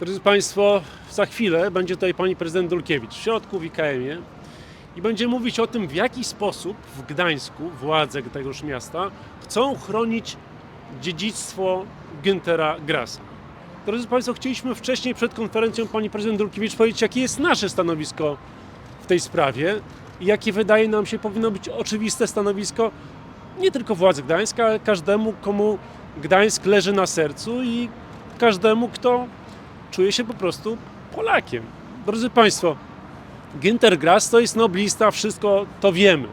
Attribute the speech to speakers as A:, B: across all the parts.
A: Drodzy Państwo, za chwilę będzie tutaj pani prezydent Dulkiewicz w środku w IKM-ie i będzie mówić o tym, w jaki sposób w Gdańsku władze tegoż miasta chcą chronić dziedzictwo Güntera Grasa. Drodzy Państwo, chcieliśmy wcześniej przed konferencją pani prezydent Dulkiewicz powiedzieć, jakie jest nasze stanowisko w tej sprawie i jakie wydaje nam się powinno być oczywiste stanowisko nie tylko władz Gdańska, ale każdemu, komu Gdańsk leży na sercu i każdemu, kto czuje się po prostu Polakiem. Drodzy Państwo, Günter Grass to jest noblista, wszystko to wiemy.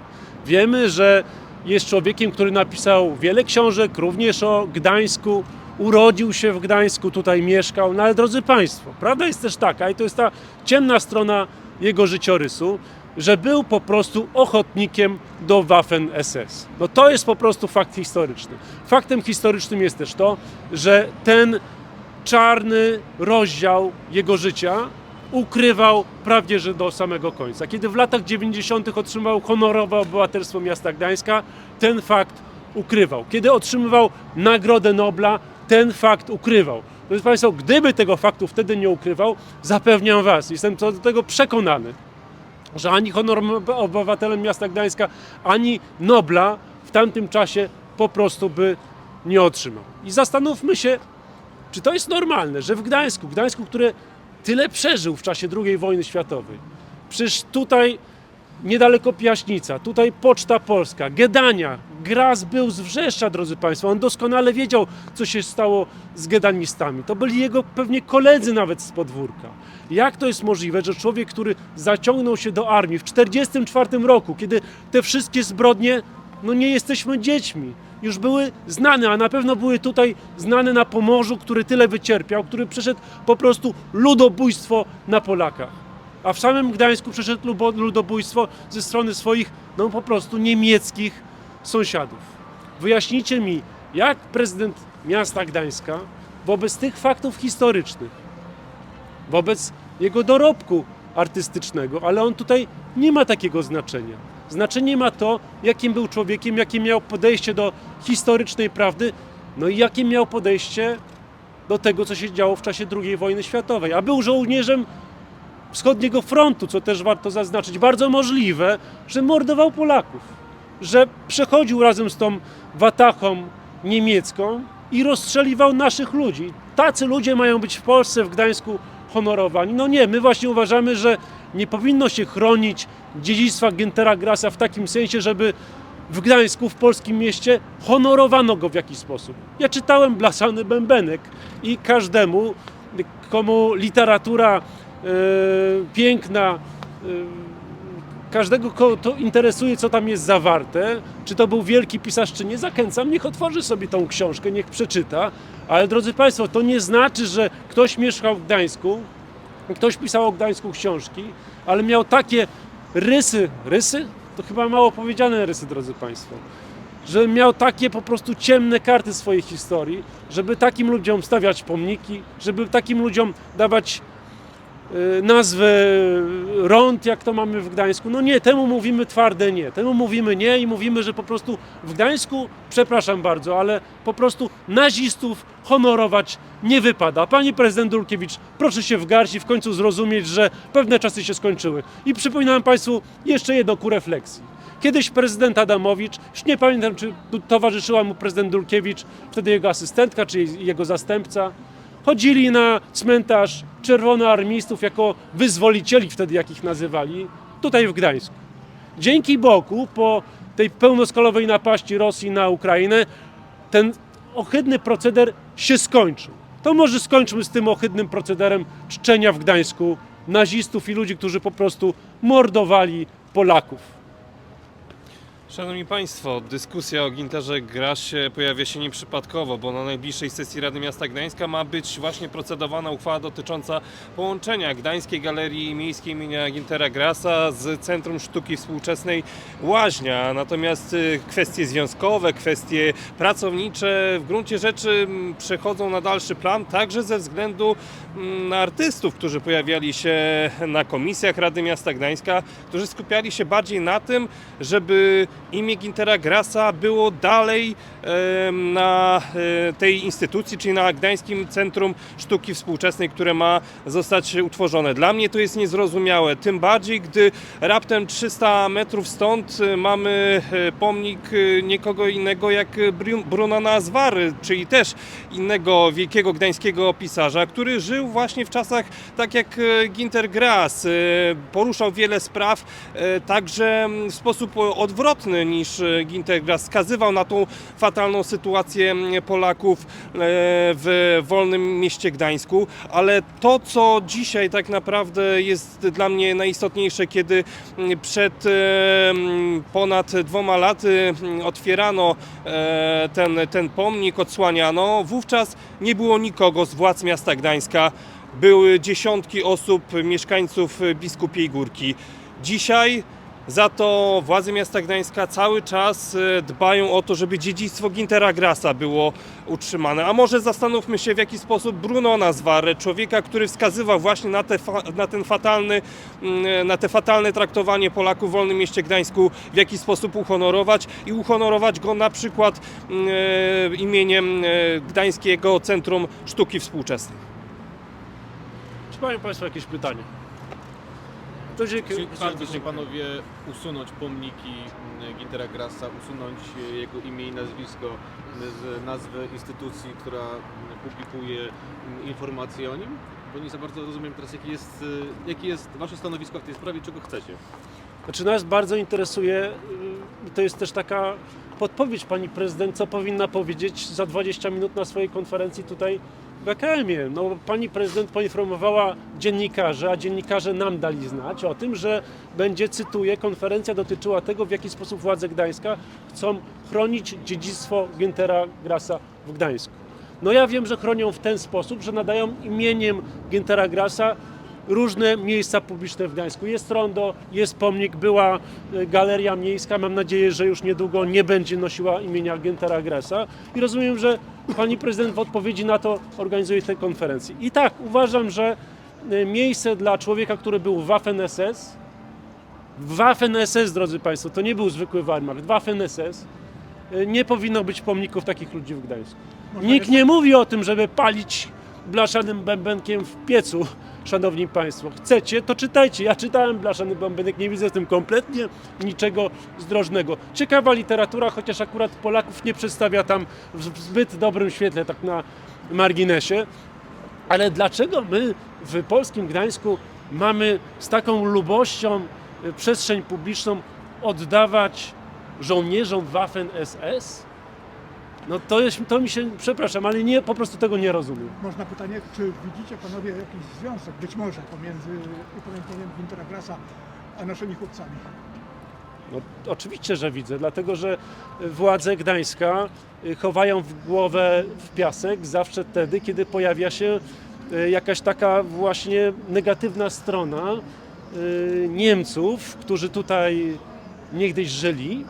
A: Wiemy, że jest człowiekiem, który napisał wiele książek, również o Gdańsku, urodził się w Gdańsku, tutaj mieszkał. No ale drodzy Państwo, prawda jest też taka, i to jest ta ciemna strona jego życiorysu, że był po prostu ochotnikiem do Waffen SS. No to jest po prostu fakt historyczny. Faktem historycznym jest też to, że ten czarny rozdział jego życia ukrywał prawie że do samego końca. Kiedy w latach 90. otrzymał honorowe obywatelstwo miasta Gdańska, ten fakt ukrywał. Kiedy otrzymywał Nagrodę Nobla, ten fakt ukrywał. Proszę Państwa, gdyby tego faktu wtedy nie ukrywał, zapewniam Was, jestem co do tego przekonany, że ani honorowym obywatelem miasta Gdańska, ani Nobla w tamtym czasie po prostu by nie otrzymał. I zastanówmy się, czy to jest normalne, że w Gdańsku, Gdańsku, które tyle przeżył w czasie II wojny światowej, przecież tutaj niedaleko Piaśnica, tutaj Poczta Polska, Gedania, Gras był z Wrzeszcza, drodzy Państwo, on doskonale wiedział, co się stało z gedanistami. To byli jego pewnie koledzy nawet z podwórka. Jak to jest możliwe, że człowiek, który zaciągnął się do armii w 1944 roku, kiedy te wszystkie zbrodnie, no nie jesteśmy dziećmi, już były znane, a na pewno były tutaj znane na Pomorzu, który tyle wycierpiał, który przeszedł po prostu ludobójstwo na Polakach. A w samym Gdańsku przeszedł ludobójstwo ze strony swoich, no po prostu niemieckich sąsiadów. Wyjaśnijcie mi, jak prezydent miasta Gdańska wobec tych faktów historycznych, wobec jego dorobku artystycznego, ale on tutaj nie ma takiego znaczenia. Znaczenie ma to, jakim był człowiekiem, jakie miał podejście do historycznej prawdy, no i jakie miał podejście do tego, co się działo w czasie II wojny światowej. A był żołnierzem wschodniego frontu, co też warto zaznaczyć. Bardzo możliwe, że mordował Polaków, że przechodził razem z tą watachą niemiecką i rozstrzeliwał naszych ludzi. Tacy ludzie mają być w Polsce, w Gdańsku honorowani. No nie, my właśnie uważamy, że nie powinno się chronić dziedzictwa Güntera Grasa w takim sensie, żeby w Gdańsku, w polskim mieście, honorowano go w jakiś sposób. Ja czytałem Blasany Bębenek i każdemu, komu literatura e, piękna, e, każdego, kogo to interesuje, co tam jest zawarte, czy to był wielki pisarz, czy nie, zachęcam, niech otworzy sobie tą książkę, niech przeczyta. Ale drodzy Państwo, to nie znaczy, że ktoś mieszkał w Gdańsku, ktoś pisał o Gdańsku książki, ale miał takie rysy, rysy? To chyba mało powiedziane rysy, drodzy Państwo. Że miał takie po prostu ciemne karty swojej historii, żeby takim ludziom stawiać pomniki, żeby takim ludziom dawać nazwę rąd, jak to mamy w Gdańsku. No nie, temu mówimy twarde nie. Temu mówimy nie i mówimy, że po prostu w Gdańsku, przepraszam bardzo, ale po prostu nazistów honorować nie wypada. Pani prezydent Dulkiewicz, proszę się w garść i w końcu zrozumieć, że pewne czasy się skończyły. I przypominam Państwu jeszcze jedno ku refleksji. Kiedyś prezydent Adamowicz, już nie pamiętam, czy towarzyszyła mu prezydent Dulkiewicz, wtedy jego asystentka, czy jego zastępca, chodzili na cmentarz czerwonoarmistów jako wyzwolicieli, wtedy jak ich nazywali, tutaj w Gdańsku. Dzięki Bogu po tej pełnoskalowej napaści Rosji na Ukrainę ten ohydny proceder się skończył. To może skończmy z tym ohydnym procederem czczenia w Gdańsku nazistów i ludzi, którzy po prostu mordowali Polaków.
B: Szanowni Państwo, dyskusja o Ginterze Grasie pojawia się nieprzypadkowo, bo na najbliższej sesji Rady Miasta Gdańska ma być właśnie procedowana uchwała dotycząca połączenia Gdańskiej Galerii Miejskiej imienia Gintera Grasa z Centrum Sztuki Współczesnej Łaźnia. Natomiast y, kwestie związkowe, kwestie pracownicze w gruncie rzeczy mm, przechodzą na dalszy plan, także ze względu mm, na artystów, którzy pojawiali się na komisjach Rady Miasta Gdańska, którzy skupiali się bardziej na tym, żeby imię Gintera Grasa było dalej na e, tej instytucji, czyli na Gdańskim Centrum Sztuki Współczesnej, które ma zostać utworzone. Dla mnie to jest niezrozumiałe, tym bardziej, gdy raptem 300 metrów stąd e, mamy e, pomnik nikogo innego jak Bru- Bruno Nazwar, czyli też innego wielkiego gdańskiego pisarza, który żył właśnie w czasach tak jak Ginter Grass. Poruszał wiele spraw, także w sposób odwrotny niż e, Ginter Grass. Wskazywał na tą fatalną sytuację mm, Polaków e, w wolnym mieście Gdańsku, ale to, co dzisiaj tak naprawdę jest dla mnie najistotniejsze, kiedy przed e, ponad dwoma laty otwierano e, ten, ten pomnik, odsłaniano, wówczas nie było nikogo z władz miasta Gdańska. Były dziesiątki osób, mieszkańców Biskupiej Górki. Dzisiaj za to władze miasta Gdańska cały czas e, dbają o to, żeby dziedzictwo Gintera Grasa było utrzymane. A może zastanówmy się, w jaki sposób Bruno Nazwarę, człowieka, który wskazywał właśnie na, te, na ten fatalny, mm, na te fatalne traktowanie Polaków w wolnym mieście Gdańsku, w jaki sposób uhonorować i uhonorować go na przykład e, imieniem Gdańskiego Centrum Sztuki Współczesnej.
A: Czy mają Państwo jakieś pytania?
C: Czy chcielibyście panowie usunąć pomniki m, Gintera Grassa, usunąć e, jego imię i nazwisko m, z nazwy instytucji, która m, publikuje informacje o nim? Bo nie za bardzo rozumiem teraz, jaki jest, e, jakie jest wasze stanowisko w tej sprawie, czego chcecie.
A: Znaczy nas bardzo interesuje, y, to jest też taka podpowiedź pani prezydent, co powinna powiedzieć za 20 minut na swojej konferencji tutaj w EKM-ie. No, pani prezydent poinformowała dziennikarzy, a dziennikarze nam dali znać o tym, że będzie, cytuję, konferencja dotyczyła tego, w jaki sposób władze Gdańska chcą chronić dziedzictwo Gintera Grasa w Gdańsku. No ja wiem, że chronią w ten sposób, że nadają imieniem Gintera Grasa różne miejsca publiczne w Gdańsku. Jest rondo, jest pomnik, była e, galeria miejska. Mam nadzieję, że już niedługo nie będzie nosiła imienia Gintera Grasa. I rozumiem, że pani prezydent w odpowiedzi na to organizuje tę konferencję. I tak, uważam, że e, miejsce dla człowieka, który był Waffen-SS, Waffen-SS, drodzy Państwo, to nie był zwykły Weimar, Waffen-SS, e, nie powinno być pomników takich ludzi w Gdańsku. Nikt nie mówi o tym, żeby palić blaszanym bębenkiem w piecu, szanowni państwo. Chcecie, to czytajcie. Ja czytałem blaszany bębenek, nie widzę w tym kompletnie niczego zdrożnego. Ciekawa literatura, chociaż akurat Polaków nie przedstawia tam w zbyt dobrym świetle, tak na marginesie. Ale dlaczego my w polskim Gdańsku mamy z taką lubością y, przestrzeń publiczną oddawać żołnierzom Waffen SS? No to, jest, to mi się, przepraszam, ale nie, po prostu tego nie rozumiem.
D: Można pytanie, czy widzicie panowie jakiś związek, być może, pomiędzy upamiętnieniem Wintera Grasa a naszymi chłopcami?
A: No, oczywiście, że widzę, dlatego że władze Gdańska y, chowają w głowę w piasek zawsze wtedy, kiedy pojawia się y, jakaś taka właśnie negatywna strona y, Niemców, którzy tutaj niegdyś żyli,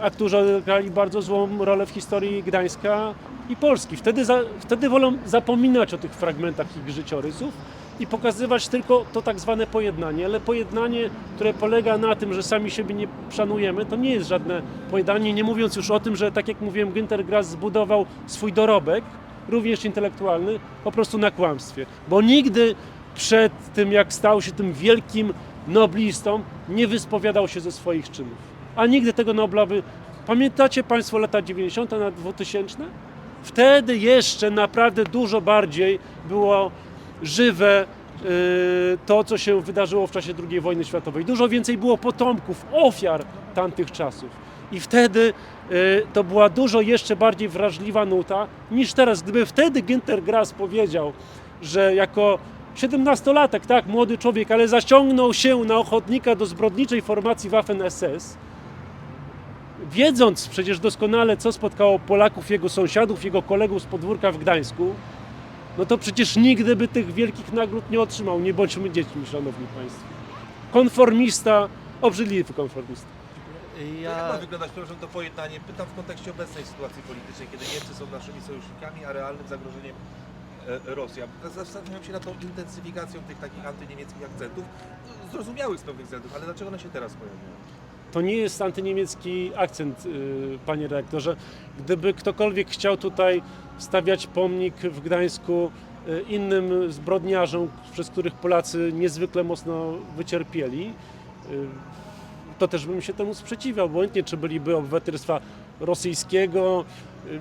A: a którzy odegrali bardzo złą rolę w historii Gdańska i Polski. Wtedy, za, wtedy wolą zapominać o tych fragmentach ich życiorysów i pokazywać tylko to tak zwane pojednanie. Ale pojednanie, które polega na tym, że sami siebie nie szanujemy, to nie jest żadne pojednanie, nie mówiąc już o tym, że tak jak mówiłem, Günter Grass zbudował swój dorobek, również intelektualny, po prostu na kłamstwie. Bo nigdy przed tym, jak stał się tym wielkim noblistą, nie wyspowiadał się ze swoich czynów. A nigdy tego Nobla by... Pamiętacie Państwo lata 90. na 2000? Wtedy jeszcze naprawdę dużo bardziej było żywe y, to, co się wydarzyło w czasie II wojny światowej. Dużo więcej było potomków, ofiar tamtych czasów. I wtedy y, to była dużo jeszcze bardziej wrażliwa nuta niż teraz. Gdyby wtedy Günter Grass powiedział, że jako 17-latek, tak, młody człowiek, ale zaciągnął się na ochotnika do zbrodniczej formacji Waffen-SS, wiedząc przecież doskonale, co spotkało Polaków, jego sąsiadów, jego kolegów z podwórka w Gdańsku, no to przecież nigdy by tych wielkich nagród nie otrzymał. Nie bądźmy dziećmi, szanowni państwo. Konformista, obrzydliwy konformista.
E: Jak ma wyglądać, przepraszam, to pojednanie? Pytam w kontekście obecnej sytuacji politycznej, kiedy Niemcy są naszymi sojusznikami, a realnym zagrożeniem e, Rosja. Zastanawiam się nad tą intensyfikacją tych takich antyniemieckich akcentów, zrozumiałych z pewnych względów, ale dlaczego one się teraz pojawiają?
A: To nie jest antyniemiecki akcent, y, panie redaktorze. Gdyby ktokolwiek chciał tutaj stawiać pomnik w Gdańsku y, innym zbrodniarzom, przez których Polacy niezwykle mocno wycierpieli, y, to też bym się temu sprzeciwiał, obojętnie czy byliby obywatelstwa rosyjskiego,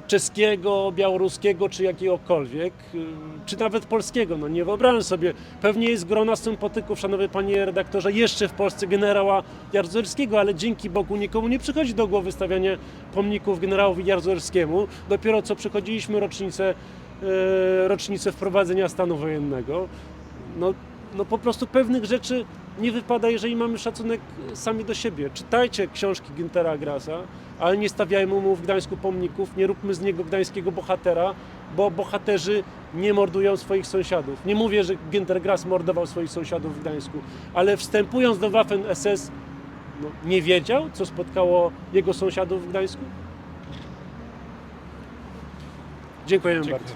A: czeskiego, białoruskiego czy jakiegokolwiek, y, czy nawet polskiego. No nie wyobrażam sobie, pewnie jest grona sympatyków, szanowny panie redaktorze, jeszcze w Polsce generała Jaruzelskiego, ale dzięki Bogu nikomu nie przychodzi do głowy stawianie pomników generałowi Jaruzelskiemu. Dopiero co przechodziliśmy rocznicę, y, rocznicę wprowadzenia stanu wojennego. No, no po prostu pewnych rzeczy nie wypada, jeżeli mamy szacunek sami do siebie. Czytajcie książki Güntera Grasa, ale nie stawiajmy mu w Gdańsku pomników, nie róbmy z niego gdańskiego bohatera, bo bohaterzy nie mordują swoich sąsiadów. Nie mówię, że Günter Grass mordował swoich sąsiadów w Gdańsku, ale wstępując do Waffen SS no, nie wiedział, co spotkało jego sąsiadów w Gdańsku? Dziękuję bardzo.